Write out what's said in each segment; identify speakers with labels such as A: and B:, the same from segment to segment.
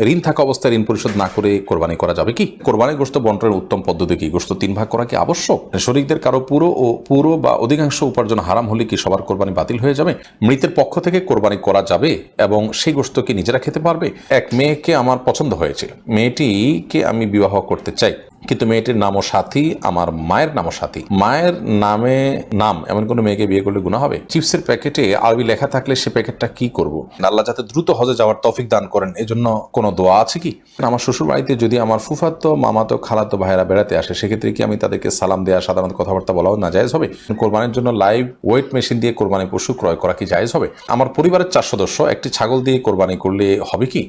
A: ঋণ থাকা অবস্থায় ঋণ পরিশোধ না করে কোরবানি করা যাবে কি? কোরবানি গোস্ত বন্টনের উত্তম পদ্ধতি কি? গোস্ত তিন ভাগ করা কি আবশ্যক? শরিকদের কারও পুরো ও পুরো বা অধিকাংশ উপার্জন হারাম হলে কি সবার কোরবানি বাতিল হয়ে যাবে? মৃতের পক্ষ থেকে কোরবানি করা যাবে এবং সেই গোস্ত কি নিজেরা খেতে পারবে? এক মেয়েকে আমার পছন্দ হয়েছে। মেয়েটিকে আমি বিবাহ করতে চাই। কিন্তু মেয়েটির নামও সাথী, আমার মায়ের নামও সাথী। মায়ের নামে নাম, এমন কোনো মেয়েকে বিয়ে করলে গুণা হবে? চিপসের প্যাকেটে আরবি লেখা থাকলে সে প্যাকেটটা কি করব? আল্লাহ যাতে দ্রুত হজে যাওয়ার তৌফিক দান করেন, এজন্য কোনো দোয়া আছে কি? আমার শ্বশুর বাড়িতে যদি আমার ফুফাতো, মামাতো, খালাতো ভাইয়েরা বেড়াতে আসে, সেক্ষেত্রে কি আমি তাদেরকে সালাম দেওয়া, সাধারণত কথাবার্তা বলাও না জায়েজ হবে? কোরবানির জন্য লাইভ ওয়েট মেশিন দিয়ে কোরবানি পশু ক্রয় করা কি জায়েজ হবে? আমার পরিবারের চার সদস্য, একটি ছাগল দিয়ে কোরবানি করলে হবে কি?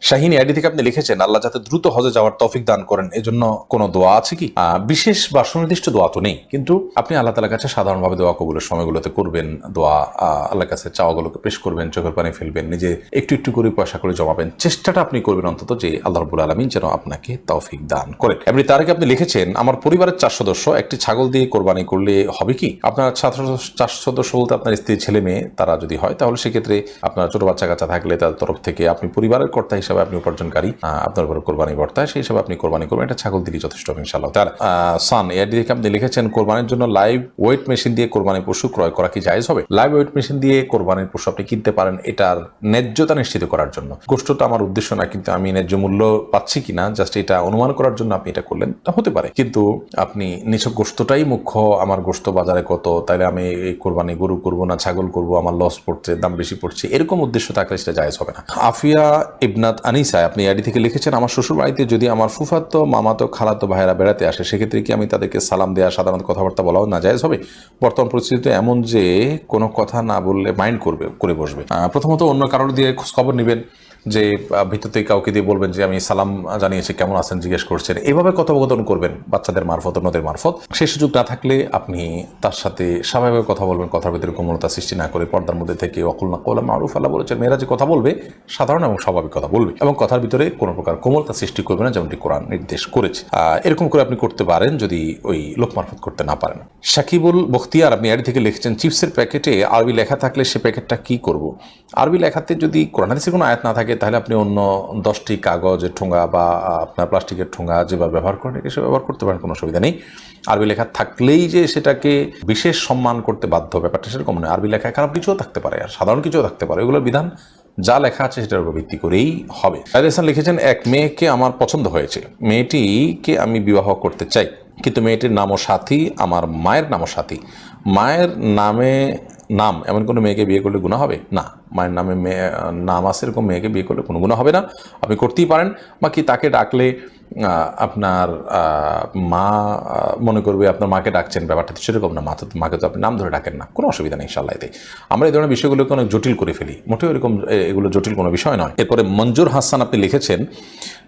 A: শাহিনী আইডি থেকে আপনি লিখেছেন, আল্লাহ যাতে দ্রুত হজে যাওয়ার তফিক দান করেন। এজন্য কোনো দোয়া আছে কি? বিশেষ বা সুনির্দিষ্ট দোয়া তো নেই, কিন্তু আপনি আল্লাহ তালার কাছে সাধারণভাবে দোয়া কবুলের সময়গুলোতে করবেন, দোয়া আল্লাহর কাছে চাওয়াগুলোকে পেশ করবেন, চোখের পানি ফেলবেন, নিজে একটু একটু করে পয়সা করে জমাবেন। চেষ্টাটা আপনি করবেন অন্তত যে আল্লাহ রবুল আলমিন যেন আপনাকে তৌফিক দান করে। এমনি তার আগে আপনি লিখেছেন, আমার পরিবারের চার সদস্য একটি ছাগল দিয়ে কোরবানি করলে হবে কি? আপনার চার সদস্য- বলতে আপনার স্ত্রী, ছেলে, মেয়ে, তারা যদি হয়, তাহলে সেক্ষেত্রে আপনার ছোট বাচ্চা কাচ্চা থাকলে তার তরফ থেকে আপনি পরিবারের কর্তা আপনি উপার্জনকারী আপনার উপর কোরবানি বর্তায়, সেই হিসাবে আপনি কোরবানি করবেন। এটা ছাগল দিলেই যথেষ্ট ইনশাল্লাহ তার সান এআরডি থেকে আপনি লিখেছেন, কোরবানির জন্য লাইভ ওয়েট মেশিন দিয়ে কোরবানি পশু ক্রয় করা কি জায়জ হবে? লাইভ ওয়েট মেশিন দিয়ে কোরবানির পশু আপনি কিনতে পারেন, এটার ন্যায্যতা নিশ্চিত করার জন্য। গোষ্ঠটা আমার উদ্দেশ্য না, কিন্তু আমি ন্যায্য মূল্য পাচ্ছি কিনা জাস্ট এটা অনুমান করার জন্য আপনি এটা করলেন, তা হতে পারে। কিন্তু আপনি নিছক গোস্তটাই মুখ্য, আমার গোস্ত বাজারে কত, তাইলে আমি এই কোরবানি গরু করব না, ছাগল করব, আমার লস পড়ছে, দাম বেশি পড়ছে, এরকম উদ্দেশ্য থাকলে সেটা জায়জ হবে না। আফিয়া ইবনাত আনিসা, আপনি আইডি থেকে লিখেছেন, আমার শ্বশুর বাড়িতে যদি আমার ফুফাতো, মামাতো, খালাতো ভাইয়েরা বেড়াতে আসে, সেক্ষেত্রে কি আমি তাদেরকে সালাম দেওয়া সাধারণত কথাবার্তা বলাও না যায় হবে? বর্তমান পরিস্থিতিতে এমন যে কোনো কথা না বললে মাইন্ড করবে, করে বসবে। প্রথমত অন্য কারোর দিয়ে খোঁজখবর নেবেন। যে থেকে কাউকে দিয়ে বলবেন যে, আমি সালাম জানিয়েছি, কেমন আছেন? জিজ্ঞেস করছেন। এভাবে কথোপকথন করবেন, বাচ্চাদের মারফত, অন্যদের মারফত। সেই সুযোগ না থাকলে আপনি তার সাথে স্বাভাবিকভাবে কথা বলবেন, কথার ভিতরে কোমলতা সৃষ্টি না করে পর্দার মধ্যে থেকে অকুল না কোলা মারুফ, আল্লাহ বলেছেন, মেয়েরা যে কথা বলবে, সাধারণ এবং স্বাভাবিক কথা বলবে এবং কথার ভিতরে কোনো প্রকার কোমলতা সৃষ্টি করবে না, যেমনটি কোরআন নির্দেশ করেছে। এরকম করে আপনি করতে পারেন যদি ওই লোক মারফত করতে না পারেন। সাকিবুল বখতিয়ার, আপনি আড়ি থেকে লিখেছেন, চিপসের প্যাকেটে আরবি লেখা থাকলে সে প্যাকেটটা কি করব? আরবি লেখাতে যদি কোরআন কোনো আয়াত না থাকে তাহলে আপনি অন্য দশটি কাগজের ঠোঙা বা আপনার প্লাস্টিকের ঠোঙা যেভাবে ব্যবহার করেন এসব ব্যবহার করতে পারেন, কোনো অসুবিধা নেই। আরবি লেখা থাকলেই যে সেটাকে বিশেষ সম্মান করতে বাধ্য ব্যাপারটা সেরকম নয়। আরবি লেখায় খারাপ কিছুও থাকতে পারে, আর সাধারণ কিছুও থাকতে পারে। এগুলোর বিধান যা লেখা আছে সেটার উপর ভিত্তি করেই হবে। রাইদ হাসান লিখেছেন, এক মেয়েকে আমার পছন্দ হয়েছে। মেয়েটিকে আমি বিবাহ করতে চাই, কিন্তু মেয়েটির নামও সাথী, আমার মায়ের নামও সাথী। মায়ের নামে নাম, এমন কোনো মেয়েকে বিয়ে করলে গুণা হবে? না। মায়ের নামে মেয়ে নাম আছে, এরকম মেয়েকে বিয়ে করলে কোনো গুণা হবে না। আপনি করতেই পারেন বা কি তাকে ডাকলে আপনার মা মনে করবে আপনার মাকে ডাকছেন, ব্যাপারটা তো সেরকম না মা তো, মাকে তো আপনি নাম ধরে ডাকেন না, কোনো অসুবিধা নেই ইনশাল্লাহ এতে। আমরা এই ধরনের বিষয়গুলোকে অনেক জটিল করে ফেলি, মোটেও এরকম এগুলো জটিল কোনো বিষয় নয়। এরপরে মঞ্জুর হাসান আপনি লিখেছেন,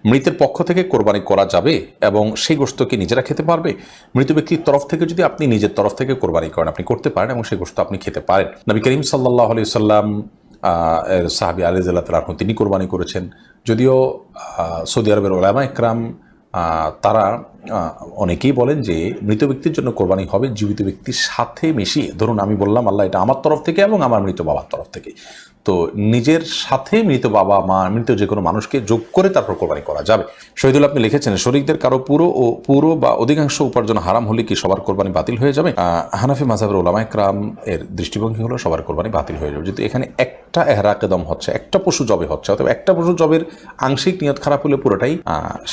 A: মৃতের পক্ষ থেকে কোরবানি করা যাবে এবং সেই গোস্ত কি নিজেরা খেতে পারবে? মৃত ব্যক্তির তরফ থেকে যদি আপনি নিজের তরফ থেকে কোরবানি করেন, আপনি করতে পারেন এবং সেই গোস্ত আপনি খেতে পারেন। নবী করিম সাল্লাহ আলি সাল্লাম সাহাবি আলিজাল্লাহ তালাহ তিনি কোরবানি করেছেন। যদিও সৌদি আরবের ওলামা একরাম তারা অনেকেই বলেন যে মৃত ব্যক্তির জন্য কোরবানি হবে, জীবিত ব্যক্তির সাথে মিশিয়ে। ধরুন আমি বললাম, আল্লাহ এটা আমার তরফ থেকে এবং আমার মৃত বাবার তরফ থেকে। তো নিজের সাথে মৃত বাবা, মা, মৃত যে কোনো মানুষকে যোগ করে তারপর কোরবানি করা যাবে। শহীদুল, আপনি লিখেছেন শরিকদের কারও পুরো ও পুরো বা অধিকাংশ উপার্জন হারাম হলে কি সবার কোরবানি বাতিল হয়ে যাবে? হানাফি মাজাবের ওলামা একরাম এর দৃষ্টিভঙ্গি হলো, সবার কোরবানি বাতিল হয়ে যাবে। যেহেতু এখানে একটা এহরাকেদম হচ্ছে, একটা পশু জবে হচ্ছে অথবা একটা পশু জবের আংশিক নিয়ত খারাপ হলে পুরোটাই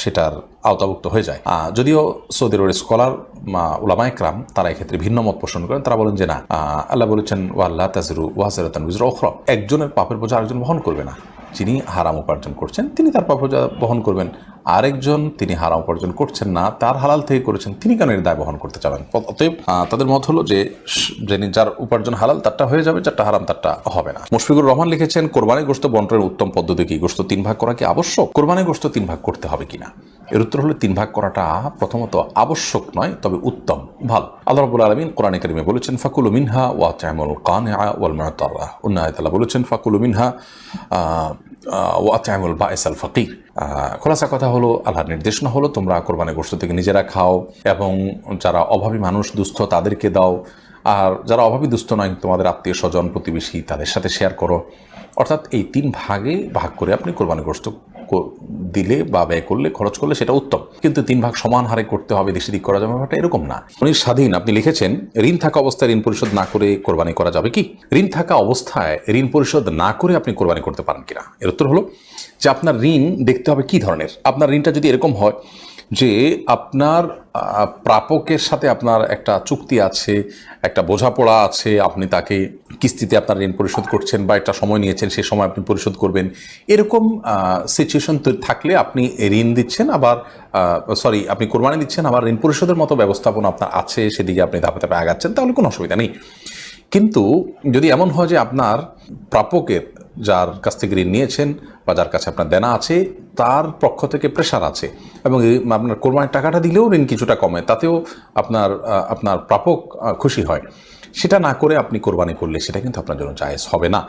A: সেটার আওতাভুক্ত হয়ে যায়। যদিও সৌদি আরবের স্কলার উলামা একরাম তারা এক্ষেত্রে ভিন্ন মত পোষণ করেন। তারা বলেন যে না আল্লাহ বলেছেন ওয়াল্লাহ তাজরু ওয়াজারতান উজরা উখরা। একজনের পাপের বোঝা আরেকজন বহন করবে না। যিনি হারাম উপার্জন করছেন, তিনি তার পাপ বহন করবেন। আরেকজন তিনি হারাম উপার্জন করছেন না, তার হালাল থেকে করেছেন, তিনি কেন এর দায় বহন করতে চাবেন? অতএব তাদের মত হলো যে যিনি যার উপার্জন হালাল, তারটা হয়ে যাবে, যারটা হারাম, তারটা হবে না। মুশফিকুর রহমান লিখেছেন কোরবানি গোস্ত বন্টনের উত্তম পদ্ধতি কি? গোস্ত তিন ভাগ করা কি আবশ্যক? কোরবানি গোস্ত তিন ভাগ করতে হবে কিনা? এর উত্তর হলো, তিন ভাগ করাটা প্রথমত আবশ্যক নয়, তবে উত্তম, ভালো। আল্লাহ রাব্বুল আলামিন কোরআনে কারিমে বলেছেন, ফাকুলু মিনহা ওয়া তা'মুল কানিআ ওয়াল মুতাররা অন্য বলেছেন, ফাকুলু মিনহা ওয়া তা'মুল বাইস আল ফাকির। খোলাসা কথা হলো, আল্লাহর নির্দেশনা হলো, তোমরা কোরবানি গোস্ত থেকে নিজেরা খাও এবং যারা অভাবী মানুষ, দুস্থ, তাদেরকে দাও। আর যারা অভাবী, দুস্থ নয়, তোমাদের আত্মীয় স্বজন, প্রতিবেশী, তাদের সাথে শেয়ার করো। অর্থাৎ এই তিন ভাগে ভাগ করে আপনি কোরবানি কর- দিলে বা ব্যয় করলে, খরচ করলে সেটা উত্তম। কিন্তু তিন ভাগ সমান হারে করতে হবে, দেশে দিক করা যাবে ব্যাপারটা এরকম না। উনি স্বাধীন, আপনি লিখেছেন, ঋণ থাকা অবস্থায় ঋণ পরিশোধ না করে কোরবানি করা যাবে কি? ঋণ থাকা অবস্থায় ঋণ পরিশোধ না করে আপনি কোরবানি করতে পারেন কিনা? এর উত্তর হলো যে আপনার ঋণ দেখতে হবে কি ধরনের? আপনার ঋণটা যদি এরকম হয় যে আপনার প্রাপকের সাথে আপনার একটা চুক্তি আছে, একটা বোঝাপড়া আছে, আপনি তাকে কিস্তিতে আপনার ঋণ পরিশোধ করছেন বা একটা সময় নিয়েছেন, সে সময় আপনি পরিশোধ করবেন। এরকম সিচুয়েশন থাকলে আপনি ঋণ দিচ্ছেন, আবার সরি আপনি কোরবানি দিচ্ছেন, আবার ঋণ পরিশোধের মতো ব্যবস্থাপনা আপনার আছে, সেদিকে আপনি ধাপে ধাপে আগাচ্ছেন, তাহলে কোনো অসুবিধা নেই। কিন্তু যদি এমন হয় যে আপনার প্রাপকের, যার কাছ থেকে ঋণ নিয়েছেন বা যার কাছে আপনার দেনা আছে, তার পক্ষ থেকে প্রেশার আছে এবং আপনার কোরবানির টাকাটা দিলেও ঋণ কিছুটা কমে, তাতেও আপনার আপনার প্রাপক খুশি হয়। সেটা না করে আপনি কোরবানি করলে সেটা কিন্তু আপনার জন্য জায়েজ হবে না।